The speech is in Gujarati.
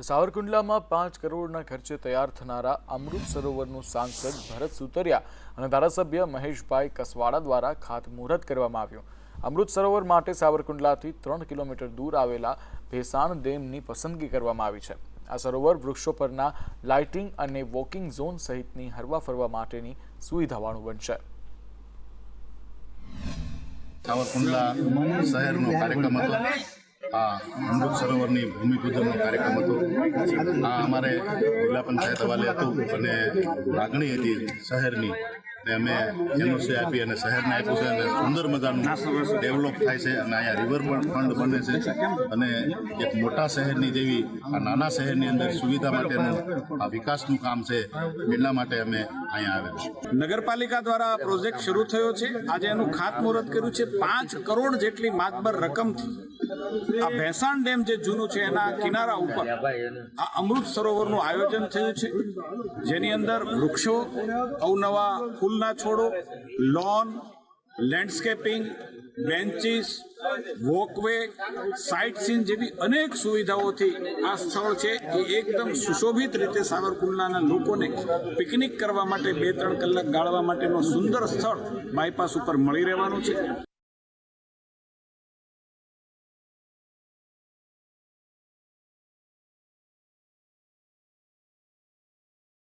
તો સાવરકુંડલામાં પાંચ કરોડના ખર્ચે તૈયાર થનારા અમૃત સરોવરનું સાંસદ ભરત સુતરિયા અને ધારાસભ્ય મહેશભાઈ કસવાડા દ્વારા ખાતમુહૂર્ત કરવામાં આવ્યું. અમૃત સરોવર માટે સાવરકુંડલાથી ત્રણ કિલોમીટર દૂર આવેલા ભેસાણ ડેમની પસંદગી કરવામાં આવી છે. આ સરોવર વૃક્ષો પરના લાઇટિંગ અને વોકિંગ ઝોન સહિતની હરવા ફરવા માટેની સુવિધાવાળું બનશે. સાવરકુંડલા શહેરનો કાર્યક્રમ હતો. આ અમૃત સરોવરની ભૂમિપૂજનનો કાર્યક્રમ હતો. આ અમારે જિલ્લા પંચાયત હવાલે હતું અને લાગણી હતી શહેરની. અમે એનઓસી આપી અને શહેરને આપ્યું છે અને સુંદર મજાનું ડેવલપ થાય છે અને અહીંયા રિવર ફંડ બને છે. અને એક મોટા શહેરની જેવી, આ નાના શહેરની અંદર સુવિધા માટેનું, આ વિકાસનું કામ છે એટલા માટે અમે અહીંયા આવ્યા છીએ. નગરપાલિકા દ્વારા આ પ્રોજેક્ટ શરૂ થયો છે. આજે એનું ખાતમુહૂર્ત કર્યું છે. પાંચ કરોડ જેટલી માતબર રકમથી આ ભેસાણ ડેમ જે જૂનું છે, એના કિનારા ઉપર આ અમૃત સરોવરનું આયોજન થયું છે. જેની અંદર વૃક્ષો, અવનવા ફૂલના છોડો. Lawn landscaping benches walkway sightseeing જેવી અનેક સુવિધાઓથી આ સ્થળ છે. એ એકદમ સુશોભિત રીતે સાવરકુંડલાના લોકોને પિકનિક કરવા માટે બે ત્રણ કલાક ગાળવા માટેનું સુંદર સ્થળ બાયપાસ ઉપર મળી રહેવાનું છે.